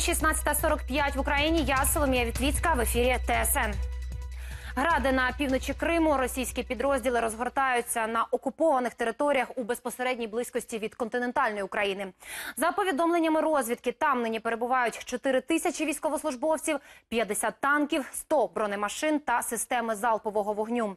16.45 в Україні. Я Соломія Вітвіцька в ефірі ТСН. Гради на півночі Криму російські підрозділи розгортаються на окупованих територіях у безпосередній близькості від континентальної України. За повідомленнями розвідки, там нині перебувають 4 тисячі військовослужбовців, 50 танків, 100 бронемашин та системи залпового вогню.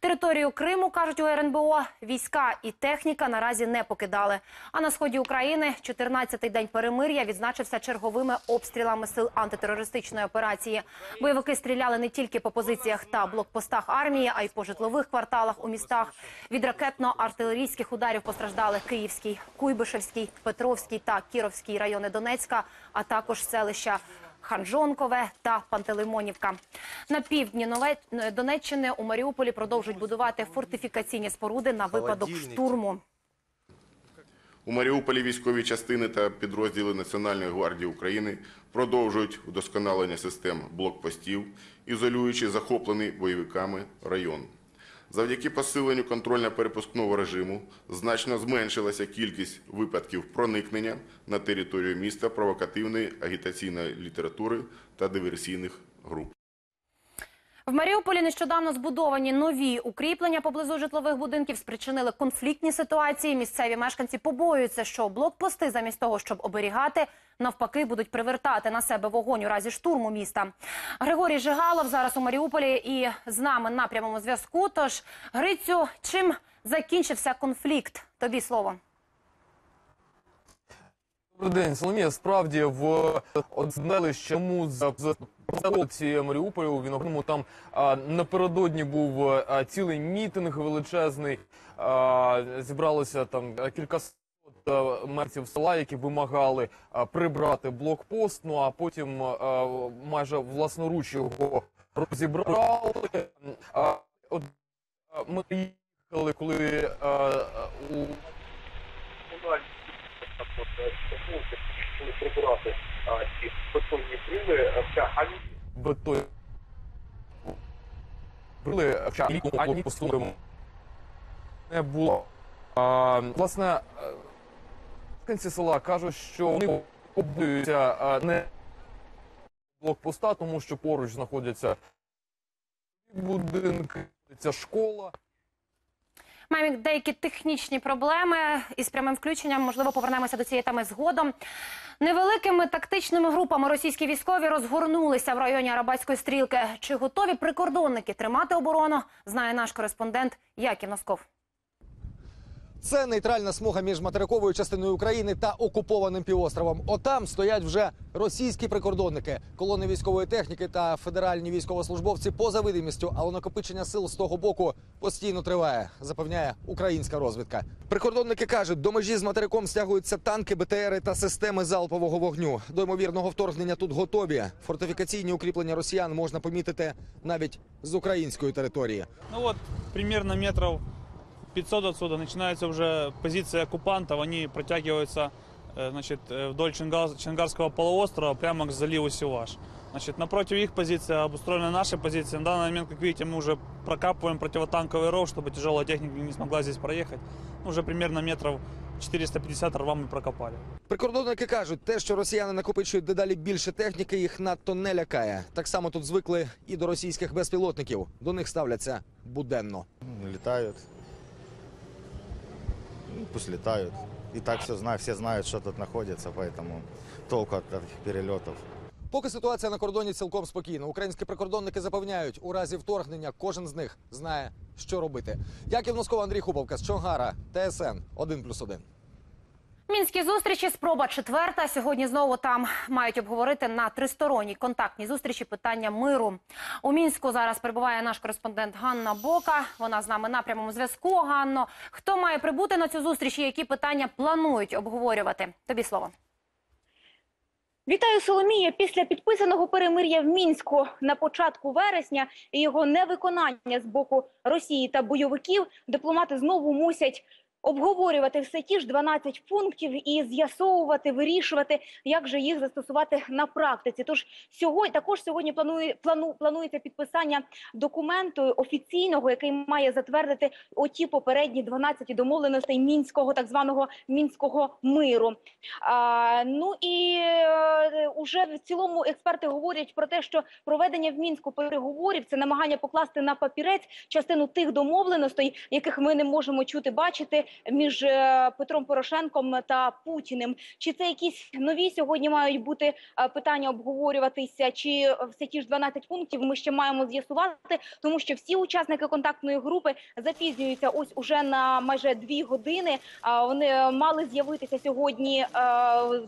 Територію Криму кажуть у РНБО, війська і техніка наразі не покидали. А на сході України 14-й день перемир'я відзначився черговими обстрілами сил антитерористичної операції. Бойовики стріляли не тільки по позиціях та блокпостах армії, а й по житлових кварталах у містах. Від ракетно-артилерійських ударів постраждали Київський, Куйбишевський, Петровський та Кіровський райони Донецька, а також селища. Ханжонкове та Пантелеймонівка. На півдні Нове- Донеччини у Маріуполі продовжують будувати фортифікаційні споруди на випадок штурму. У Маріуполі військові частини та підрозділи Національної гвардії України продовжують удосконалення систем блокпостів, ізолюючи захоплений бойовиками район. Завдяки посиленню контрольно-перепускного режиму значно зменшилася кількість випадків проникнення на територію міста провокативної агітаційної літератури та диверсійних груп. В Маріуполі нещодавно збудовані нові укріплення поблизу житлових будинків спричинили конфліктні ситуації. Місцеві мешканці побоюються, що блокпости, замість того, щоб оберігати, навпаки, будуть привертати на себе вогонь у разі штурму міста. Григорій Жигалов зараз у Маріуполі і з нами на прямому зв'язку. Тож, Грицю, чим закінчився конфлікт? Тобі слово. Добрий день, Соломія. Справді в однелищому з з Маріуполя у Віногному там а, напередодні був а, цілий мітинг величезний. А, зібралося там а, кількасот мерців села, які вимагали а, прибрати блокпост. Ну а потім а, майже власноруч його розібрали. А, от ми їхали, коли а, а, у прибирати ці бетонні брили, вся ані бетон. Були ані поступимо. Не було. А, власне, е, мешканці села кажуть, що вони побоюються а, не блокпоста, тому що поруч знаходяться будинки, ця школа. Маємо деякі технічні проблеми із прямим включенням. Можливо, повернемося до цієї теми згодом. Невеликими тактичними групами російські військові розгорнулися в районі Арабатської стрілки. Чи готові прикордонники тримати оборону? Знає наш кореспондент Яків Носков. Це нейтральна смуга між материковою частиною України та окупованим півостровом. Отам стоять вже російські прикордонники, колони військової техніки та федеральні військовослужбовці поза видимістю, але накопичення сил з того боку постійно триває, запевняє українська розвідка. Прикордонники кажуть, до межі з материком стягуються танки, БТРи та системи залпового вогню. До ймовірного вторгнення тут готові. Фортифікаційні укріплення росіян можна помітити навіть з української території. Ну вот, примерно метров 500 отсюда начинается уже позиция оккупантов. Они протягиваются э, значит, э, вдоль Чингаз- Чингарского полуострова прямо к заливу Севаш. Значит, напротив их позиции обустроена наша позиция. На данный момент, как видите, мы уже прокапываем противотанковый ров, чтобы тяжелая техника не смогла здесь проехать. Ну, Уже примерно метров 450 рва мы прокопали. Прикордонники кажуть, те, що росіяни накопичують дедалі більше техніки, їх надто не лякає. Так само тут звикли і до російських безпілотників. До них ставляться буденно. летают. Ну, Пусть летают. И так все знают, все знают, что тут находится, поэтому толку от таких перелетов. Поки ситуація на кордоні цілком спокійна. Українські прикордонники запевняють, у разі вторгнення кожен з них знає, що робити. Яків Носков, Андрій Хуповка з Чонгара, ТСН 1+,1. Мінські зустрічі спроба четверта. Сьогодні знову там мають обговорити на тристоронній контактній зустрічі питання миру. У мінську зараз перебуває наш кореспондент Ганна Бока. Вона з нами на прямому зв'язку. Ганно, хто має прибути на цю зустріч і які питання планують обговорювати? Тобі слово. Вітаю Соломія. Після підписаного перемир'я в мінську на початку вересня і його невиконання з боку Росії та бойовиків дипломати знову мусять обговорювати все ті ж 12 пунктів і з'ясовувати, вирішувати, як же їх застосувати на практиці. Тож сьогодні також сьогодні планує плану планується підписання документу офіційного, який має затвердити оті попередні 12 домовленостей мінського так званого мінського миру. А, ну і е, уже в цілому експерти говорять про те, що проведення в мінську переговорів це намагання покласти на папірець частину тих домовленостей, яких ми не можемо чути бачити між е, Петром Порошенком та Путіним. Чи це якісь нові сьогодні мають бути е, питання обговорюватися, чи все ті ж 12 пунктів ми ще маємо з'ясувати, тому що всі учасники контактної групи запізнюються ось уже на майже дві години. Вони мали з'явитися сьогодні е,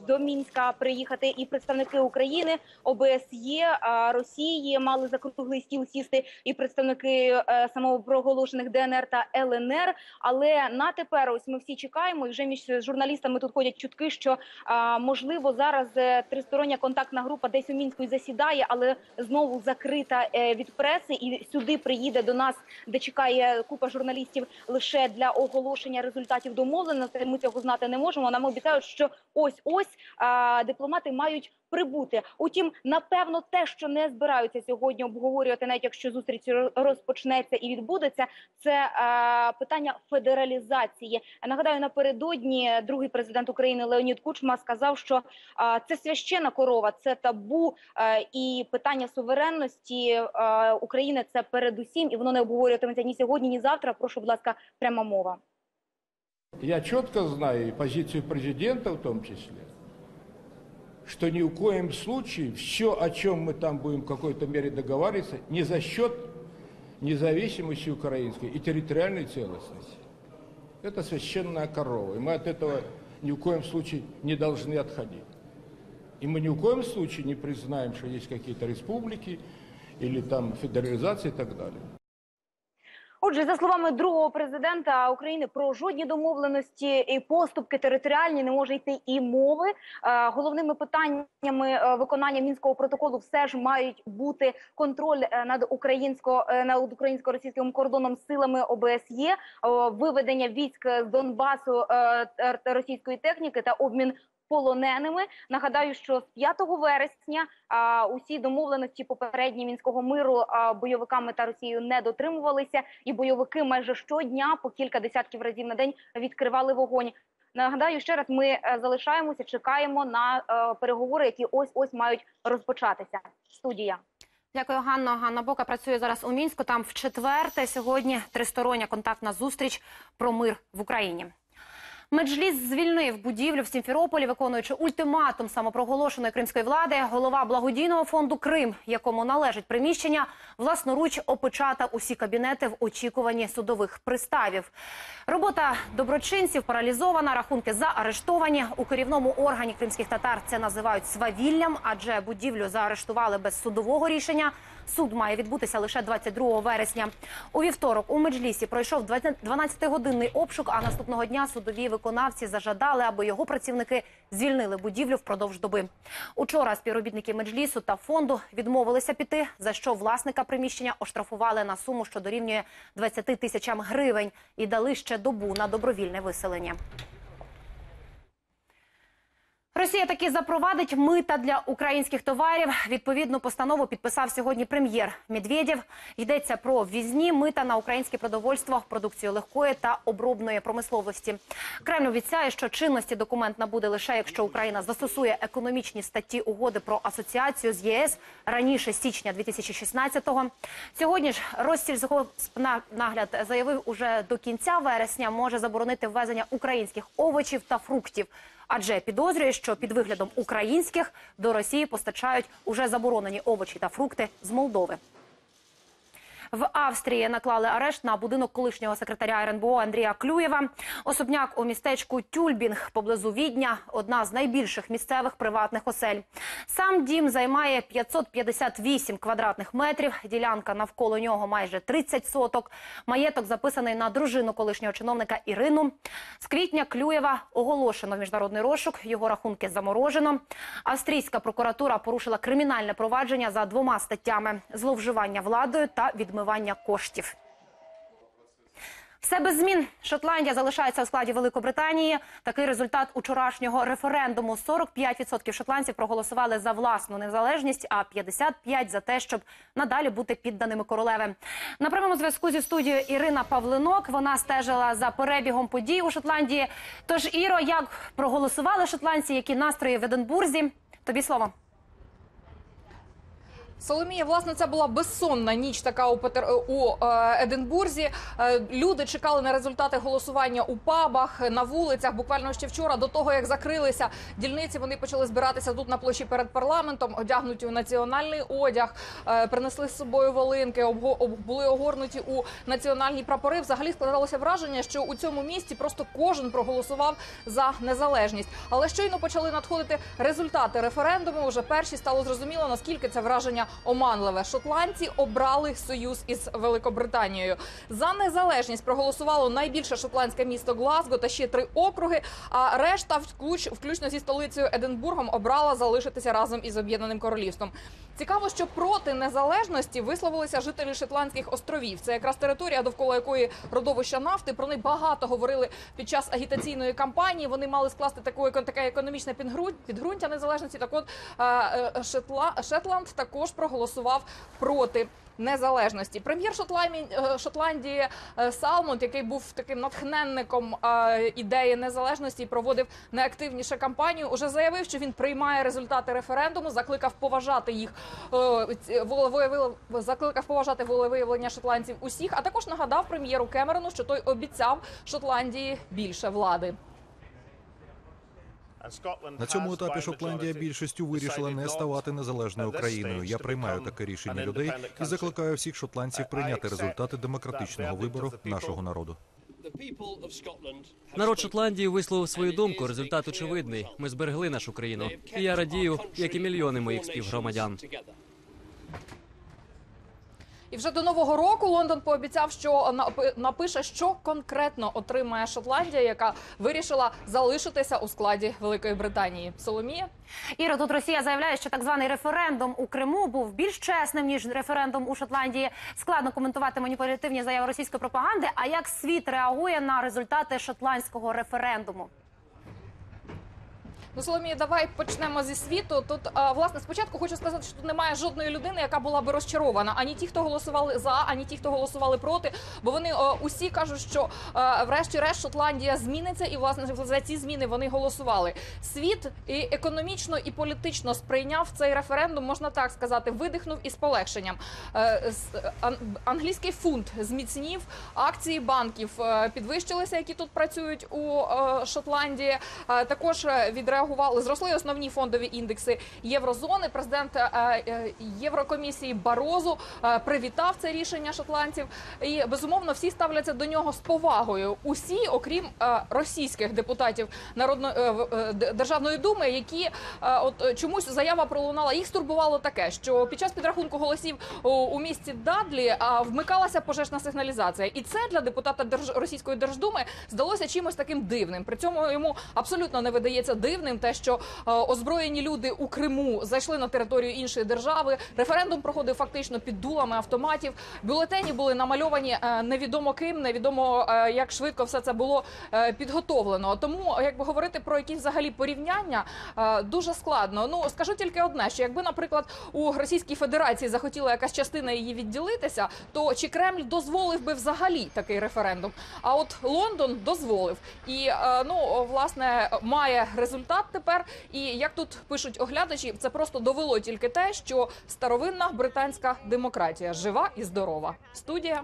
до Мінська приїхати і представники України, ОБСЄ, Росії мали за стіл сісти і представники е, самопроголошених ДНР та ЛНР. Але на тепер ось ми всі чекаємо, і вже між журналістами тут ходять чутки, що можливо зараз е, тристороння контактна група десь у мінську засідає, але знову закрита е, від преси, і сюди приїде до нас, де чекає купа журналістів лише для оголошення результатів домовленостей. Ми цього знати не можемо. Нам обіцяють, що ось ось дипломати мають прибути. Утім, напевно, те, що не збираються сьогодні обговорювати, навіть якщо зустріч розпочнеться і відбудеться, це е, питання федералізації. Нагадаю, напередодні другий президент України Леонід Кучма сказав, що е, це священна корова, це табу, е, і питання суверенності е, України це передусім, і воно не обговорюватиметься ні сьогодні, ні завтра. Прошу, будь ласка, пряма мова. Я четко знаю и позицию президента в том числе, что ни в коем случае все, о чем мы там будем в какой-то мере договариваться, не за счет независимости украинской и территориальной целостности. Это священная корова, и мы от этого ни в коем случае не должны отходить. И мы ни в коем случае не признаем, что есть какие-то республики или там федерализация и так далее. Отже, за словами другого президента України, про жодні домовленості і поступки територіальні не може йти і мови. Е, Головними питаннями е, виконання мінського протоколу все ж мають бути контроль е, над українсько над українсько-російським кордоном силами ОБСЄ, виведення військ з Донбасу російської техніки та обмін. Полоненими нагадаю, що з 5 вересня а, усі домовленості попередні мінського миру а, бойовиками та Росією не дотримувалися, і бойовики майже щодня по кілька десятків разів на день відкривали вогонь. Нагадаю ще раз, ми е, залишаємося, чекаємо на е, переговори, які ось ось мають розпочатися. Студія. Дякую, Ганно. Ганна Бока працює зараз у мінську. Там в четверте сьогодні тристороння контактна зустріч про мир в Україні. Меджліс звільнив будівлю в Сімферополі, виконуючи ультиматум самопроголошеної кримської влади. Голова благодійного фонду Крим, якому належить приміщення, власноруч опечатав усі кабінети в очікуванні судових приставів. Робота доброчинців паралізована, рахунки заарештовані. У керівному органі кримських татар це називають свавіллям, адже будівлю заарештували без судового рішення. Суд має відбутися лише 22 вересня. У вівторок у Меджлісі пройшов 12-годинний обшук. А наступного дня судові виконавці зажадали, аби його працівники звільнили будівлю впродовж доби. Учора співробітники Меджлісу та фонду відмовилися піти, за що власника приміщення оштрафували на суму, що дорівнює 20 тисячам гривень, і дали ще добу на добровільне виселення. Росія таки запровадить мита для українських товарів. Відповідну постанову підписав сьогодні прем'єр Медведєв. Йдеться про ввізні мита на українське продовольство, продукцію легкої та обробної промисловості. Кремль обіцяє, що чинності документ набуде лише якщо Україна застосує економічні статті угоди про асоціацію з ЄС раніше січня 2016-го. Сьогодні ж Россільзагоспнагляд заявив, уже до кінця вересня може заборонити ввезення українських овочів та фруктів. Адже підозрює, що під виглядом українських до Росії постачають уже заборонені овочі та фрукти з Молдови. В Австрії наклали арешт на будинок колишнього секретаря РНБО Андрія Клюєва. Особняк у містечку Тюльбінг поблизу Відня – одна з найбільших місцевих приватних осель. Сам дім займає 558 квадратних метрів. Ділянка навколо нього майже 30 соток. Маєток записаний на дружину колишнього чиновника Ірину. З квітня Клюєва оголошено в міжнародний розшук. Його рахунки заморожено. Австрійська прокуратура порушила кримінальне провадження за двома статтями: зловживання владою та відмивання коштів. Все без змін. Шотландія залишається у складі Великобританії. Такий результат учорашнього референдуму. 45% шотландців проголосували за власну незалежність, а 55% за те, щоб надалі бути підданими королеви. На прямому зв'язку зі студією Ірина Павлинок. Вона стежила за перебігом подій у Шотландії. Тож, Іро, як проголосували шотландці, які настрої в Единбурзі? Тобі слово. Соломія, власне, це була безсонна ніч така у Петер у е, Единбурзі. Е, Люди чекали на результати голосування у пабах на вулицях. Буквально ще вчора, до того як закрилися дільниці, вони почали збиратися тут на площі перед парламентом, одягнуті у національний одяг, е, принесли з собою волинки, обго- об- були огорнуті у національні прапори. Взагалі складалося враження, що у цьому місті просто кожен проголосував за незалежність. Але щойно почали надходити результати референдуму. Уже перші стало зрозуміло, наскільки це враження оманливе. Шотландці обрали союз із Великобританією. За незалежність проголосувало найбільше шотландське місто Глазго та ще три округи. А решта, включ- включно зі столицею Единбургом, обрала залишитися разом із об'єднаним королівством. Цікаво, що проти незалежності висловилися жителі Шотландських островів. Це якраз територія, довкола якої родовища нафти. Про них багато говорили під час агітаційної кампанії. Вони мали скласти таке, економічне підґрунт- підґрунтя незалежності. Так от е, е, Шетла, Шетланд також проголосував проти. Незалежності прем'єр е, Шотландії е, Салмонд, який був таким натхненником е, ідеї незалежності, і проводив найактивніше кампанію. Уже заявив, що він приймає результати референдуму, закликав поважати їх закликав поважати волевиявлення шотландців усіх. А також нагадав прем'єру Кемерону, що той обіцяв Шотландії більше влади. На цьому етапі Шотландія більшістю вирішила не ставати незалежною країною. Я приймаю таке рішення людей і закликаю всіх шотландців прийняти результати демократичного вибору нашого народу. Народ Шотландії висловив свою думку. Результат очевидний. Ми зберегли нашу країну. І я радію, як і мільйони моїх співгромадян. І вже до нового року Лондон пообіцяв, що напи- напише, що конкретно отримає Шотландія, яка вирішила залишитися у складі Великої Британії. Соломія. Іро, тут Росія заявляє, що так званий референдум у Криму був більш чесним ніж референдум у Шотландії. Складно коментувати маніпулятивні заяви російської пропаганди. А як світ реагує на результати шотландського референдуму? Ну, Соломія, давай почнемо зі світу. Тут а, власне спочатку хочу сказати, що тут немає жодної людини, яка була би розчарована. Ані ті, хто голосували за, ані ті, хто голосували проти. Бо вони а, усі кажуть, що врешті-решт Шотландія зміниться, і власне за ці зміни вони голосували. Світ і економічно і політично сприйняв цей референдум, можна так сказати, видихнув із полегшенням. Е, Англійський фунт зміцнів, акції банків е, підвищилися, які тут працюють у е, Шотландії. Е, Також е, відреагували, зросли основні фондові індекси єврозони. Президент е, е, Єврокомісії Барозу е, привітав це рішення шотландців. І безумовно всі ставляться до нього з повагою. Усі, окрім російських депутатів народної державної думи, які от чомусь заява пролунала. Їх стурбувало таке, що під час підрахунку голосів у, місті Дадлі вмикалася пожежна сигналізація, і це для депутата Держ... російської держдуми здалося чимось таким дивним. При цьому йому абсолютно не видається дивним те, що е, озброєні люди у Криму зайшли на територію іншої держави. Референдум проходив фактично під дулами автоматів. Бюлетені були намальовані е, невідомо ким, невідомо е, як швидко все це було підготовлено. Тому, якби говорити про якісь взагалі порівняння, дуже складно. Ну скажу тільки одне: що якби, наприклад, у Російській Федерації захотіла якась частина її відділитися, то чи Кремль дозволив би взагалі такий референдум? А от Лондон дозволив і ну власне має результат тепер. І як тут пишуть оглядачі, це просто довело тільки те, що старовинна британська демократія жива і здорова. Студія.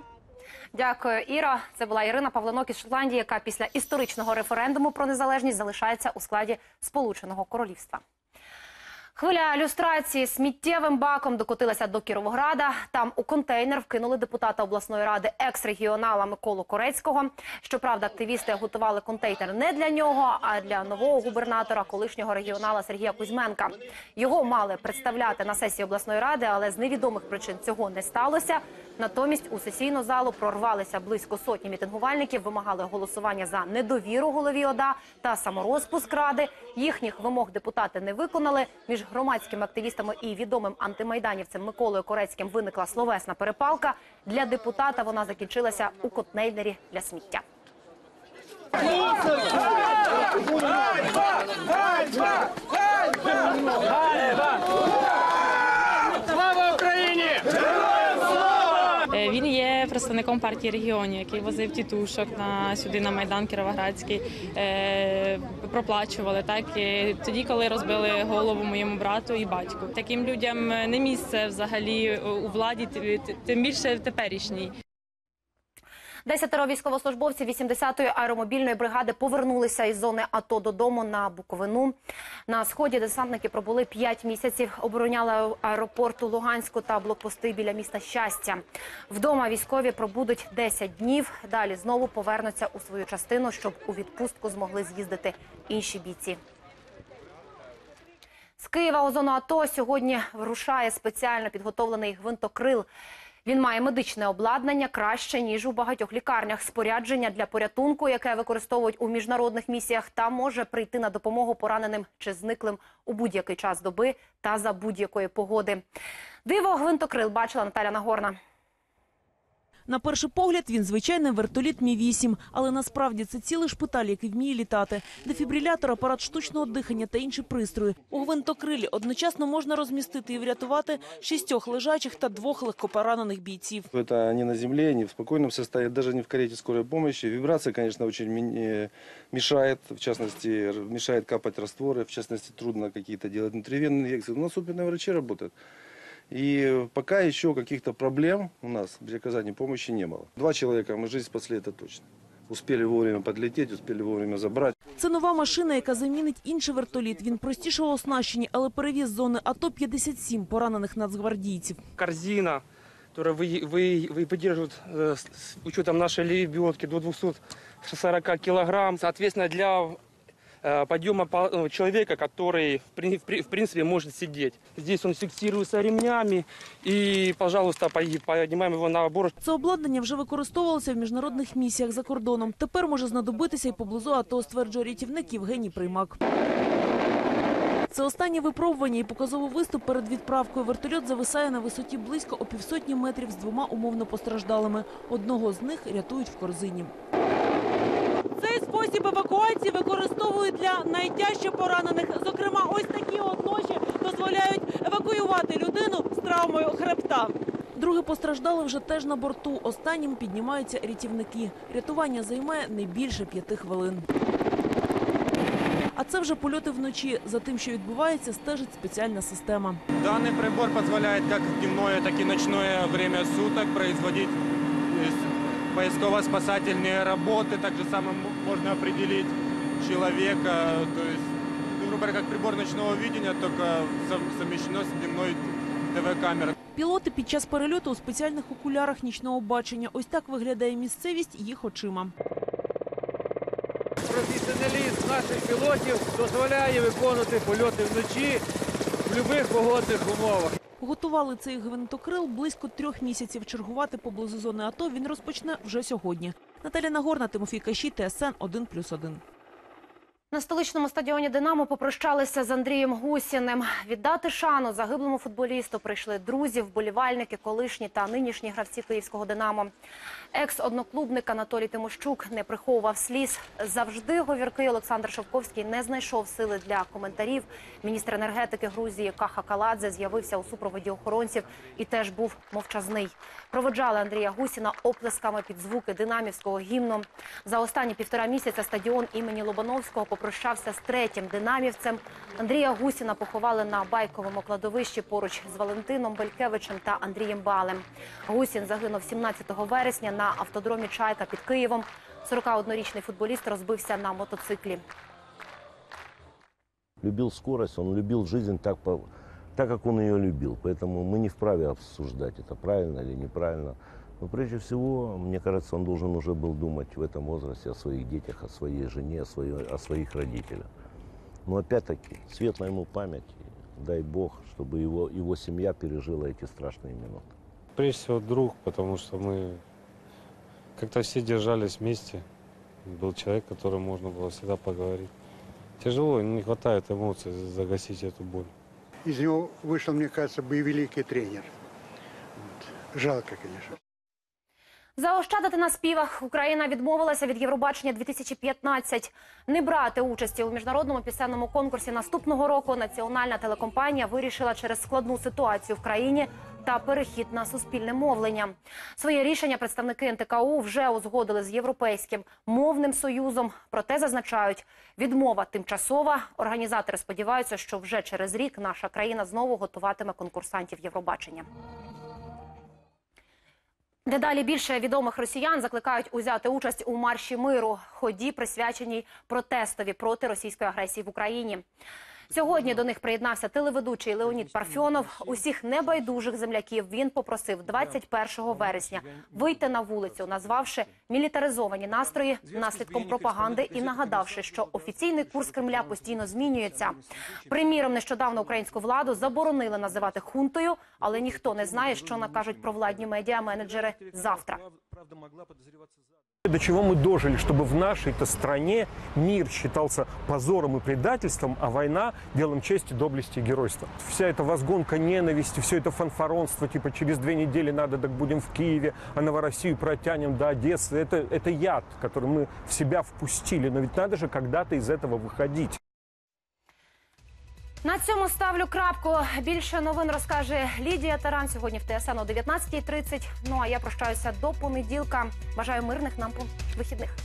Дякую, Іра. Це була Ірина Павленок із Шотландії, яка після історичного референдуму про незалежність залишається у складі Сполученого Королівства. Хвиля люстрації сміттєвим баком докотилася до Кіровограда. Там у контейнер вкинули депутата обласної ради екс-регіонала Миколу Корецького. Щоправда, активісти готували контейнер не для нього, а для нового губернатора, колишнього регіонала Сергія Кузьменка. Його мали представляти на сесії обласної ради, але з невідомих причин цього не сталося. Натомість у сесійну залу прорвалися близько сотні мітингувальників, вимагали голосування за недовіру голові ОДА та саморозпуск ради. Їхніх вимог депутати не виконали. Між громадськими активістами і відомим антимайданівцем Миколою Корецьким виникла словесна перепалка. Для депутата вона закінчилася у контейнері для сміття. Е, Він є представником партії регіонів, який возив тітушок на сюди на майдан Кіровоградський. Е, проплачували так і тоді, коли розбили голову моєму брату і батьку. Таким людям не місце взагалі у владі, тим більше в теперішній. Десятеро військовослужбовців 80-ї аеромобільної бригади повернулися із зони АТО додому на Буковину. На сході десантники пробули 5 місяців, обороняли аеропорт у Луганську та блокпости біля міста Щастя. Вдома військові пробудуть 10 днів. Далі знову повернуться у свою частину, щоб у відпустку змогли з'їздити інші бійці. З Києва у зону АТО сьогодні вирушає спеціально підготовлений гвинтокрил. Він має медичне обладнання краще ніж у багатьох лікарнях. Спорядження для порятунку, яке використовують у міжнародних місіях, та може прийти на допомогу пораненим чи зниклим у будь-який час доби та за будь-якої погоди. Диво гвинтокрил бачила Наталя Нагорна. На перший погляд він звичайний вертоліт Мі-8, але насправді це цілий шпиталь, який вміє літати. Дефібрилятор, апарат штучного дихання та інші пристрої. У гвинтокрилі одночасно можна розмістити і врятувати шістьох лежачих та двох легкопоранених бійців. Это не на земле, не в спокойном состоянии, даже не в карете скорой помощи. Вибрация, конечно, очень ми- э, мешает, в частности, р- мешает капать растворы, в частности, трудно какие-то делать внутривенные инъекции. У нас опытные врачи работают. И пока еще каких-то проблем у нас при оказании помощи не было. Два человека мы жизнь спасли, это точно. Успели вовремя подлететь, успели вовремя забрать. Це нова машина, яка замінить інший вертоліт. Він простішого оснащення, але перевіз з зони АТО 57 поранених нацгвардійців. корзина, которая вы, вы, вы поддерживает э, с, с учетом нашей лебедки до 240 килограмм. Соответственно, для э, подъема по- э, человека, который в, при- в при- в принципе может сидеть. Здесь он фиксируется ремнями и, пожалуйста, по- поднимаем его на борт. Це обладнання вже використовувалося в міжнародних місіях за кордоном. Тепер може знадобитися і поблизу АТО, стверджує рятівник Євгеній Приймак. Це останнє випробування і показовий виступ перед відправкою. Вертольот зависає на висоті близько о півсотні метрів з двома умовно постраждалими. Одного з них рятують в корзині. Цей спосіб евакуації використовують для найтяжче поранених. Зокрема, ось такі от ноші дозволяють евакуювати людину з травмою хребта. Друге постраждали вже теж на борту. Останнім піднімаються рятівники. Рятування займає не більше п'яти хвилин. А це вже польоти вночі. За тим, що відбувається, стежить спеціальна система. Данный прибор позволяет как в дневное, так и ночное время суток производить то есть, поисково-спасательные работы. Также самое м- можно определить человека, то есть, ну, грубо говоря, как прибор ночного видения, только сов- совмещено с дневной ТВ-камерой. Пілоти під час перельоту у спеціальних окулярах нічного бачення. Ось так виглядає місцевість їх очима. Професіоналізм наших пілотів дозволяє виконувати польоти вночі в будь-яких погодних умовах. Готували цей гвинтокрил близько трьох місяців. Чергувати поблизу зони АТО він розпочне вже сьогодні. Наталя Нагорна, Тимофій Каші, ТСН 1+,1. На столичному стадіоні Динамо попрощалися з Андрієм Гусіним. Віддати шану загиблому футболісту прийшли друзі, вболівальники, колишні та нинішні гравці київського Динамо. Екс-одноклубник Анатолій Тимощук не приховував сліз. Завжди говіркий Олександр Шовковський не знайшов сили для коментарів. Міністр енергетики Грузії Каха Каладзе з'явився у супроводі охоронців і теж був мовчазний. Проводжали Андрія Гусіна оплесками під звуки динамівського гімну. За останні півтора місяця стадіон імені Лобановського попрощався з третім динамівцем. Андрія Гусіна поховали на байковому кладовищі поруч з Валентином Белькевичем та Андрієм Балем. Гусін загинув 17 вересня на автодромі Чайка під Києвом. 41-річний футболіст розбився на мотоциклі. любил скорость, он любил жизнь так, по- так, как он ее любил. Поэтому мы не вправе обсуждать, это правильно или неправильно. Но прежде всего, мне кажется, он должен уже был думать в этом возрасте о своих детях, о своей жене, о, своей- о своих родителях. Но опять-таки, светлая ему память, и дай Бог, чтобы его, его семья пережила эти страшные минуты. Прежде всего друг, потому что мы как-то все держались вместе. Был человек, с которым можно было всегда поговорить. Тяжело, не хватает эмоций загасить эту боль. из него вышел, мне кажется, боевеликий тренер. Вот. Жалко, конечно. Заощадити на співах Україна відмовилася від Євробачення 2015. Не брати участі у міжнародному пісенному конкурсі наступного року. Національна телекомпанія вирішила через складну ситуацію в країні та перехід на суспільне мовлення. Своє рішення представники НТКУ вже узгодили з європейським мовним союзом. Проте зазначають, відмова тимчасова. Організатори сподіваються, що вже через рік наша країна знову готуватиме конкурсантів Євробачення. Дедалі більше відомих росіян закликають узяти участь у марші миру, ході присвяченій протестові проти російської агресії в Україні. Сьогодні до них приєднався телеведучий Леонід Парфьонов. Усіх небайдужих земляків він попросив 21 вересня вийти на вулицю, назвавши мілітаризовані настрої наслідком пропаганди і нагадавши, що офіційний курс Кремля постійно змінюється. Приміром, нещодавно українську владу заборонили називати хунтою, але ніхто не знає, що накажуть провладні медіа-менеджери завтра. До чего мы дожили, чтобы в нашей-то стране мир считался позором и предательством, а война – делом чести, доблести и геройства. Вся эта возгонка ненависти, все это фанфаронство, типа через две недели надо, так будем в Киеве, а Новороссию протянем до Одессы. Это, это яд, который мы в себя впустили. Но ведь надо же когда-то из этого выходить. На цьому ставлю крапку. Більше новин розкаже Лідія Таран сьогодні в ТСН о 19.30. Ну а я прощаюся до понеділка. Бажаю мирних нам вихідних.